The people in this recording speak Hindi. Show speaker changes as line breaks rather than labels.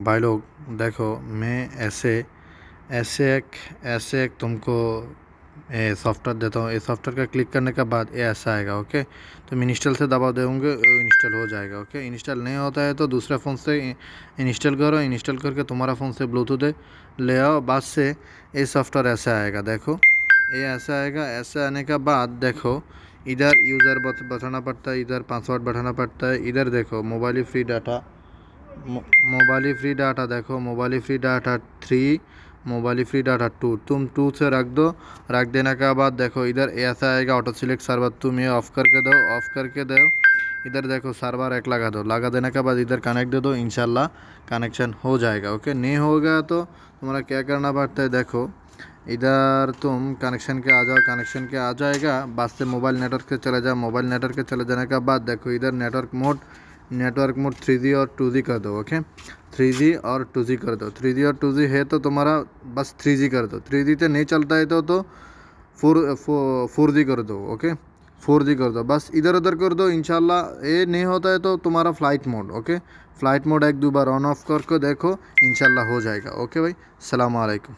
भाई लोग, देखो, मैं ऐसे ऐसे एक ऐसे एक तुमको सॉफ्टवेयर देता हूँ। ये सॉफ्टवेयर का क्लिक करने के बाद ये ऐसा आएगा ओके तुम इंस्टॉल से दबा दोगे इंस्टॉल हो जाएगा ओके इंस्टॉल नहीं होता है तो दूसरे फ़ोन से इंस्टॉल करो इंस्टॉल करके तुम्हारा फ़ोन से ब्लूटूथ ले आओ, बाद से ये सॉफ्टवेयर ऐसा आएगा, देखो। ये ऐसा आएगा, ऐसे आने के बाद देखो, इधर यूज़र बताना पड़ता है, इधर पासवर्ड बैठाना पड़ता है, इधर देखो mobile free data mobile free data देखो, mobile free data three, mobile free data two. तुम टू से रख दो, रख देने के बाद देखो, इधर ऐसा आएगा ऑटो सिलेक्ट सर्वर तुम ये ऑफ़ करके दो ऑफ़ करके दो। इधर देखो सर्वर एक लगा दो, लगा देने के बाद इधर कनेक्ट दे दो इनशाला कनेक्शन हो जाएगा ओके नहीं होगा तो तुम्हारा क्या करना पड़ता है, देखो, इधर तुम कनेक्शन के आ जाओ कनेक्शन के आ जाएगा बाद से मोबाइल नेटवर्क से चले जाओ मोबाइल नेटवर्क के चले जाने के बाद देखो, इधर network mode network mode three और टू कर दो ओके थ्री और टू कर दो। थ्री और टू है तो तुम्हारा बस थ्री कर दो। थ्री से नहीं चलता है तो तो फोर फोर जी कर दो ओके फोर जी कर दो। बस इधर उधर कर दो इनशाला ये नहीं होता है तो तुम्हारा flight mode okay flight mode एक दो बार ऑन ऑफ़ करके देखो इनशाला हो जाएगा ओके भाई? सलाम अलैकुम।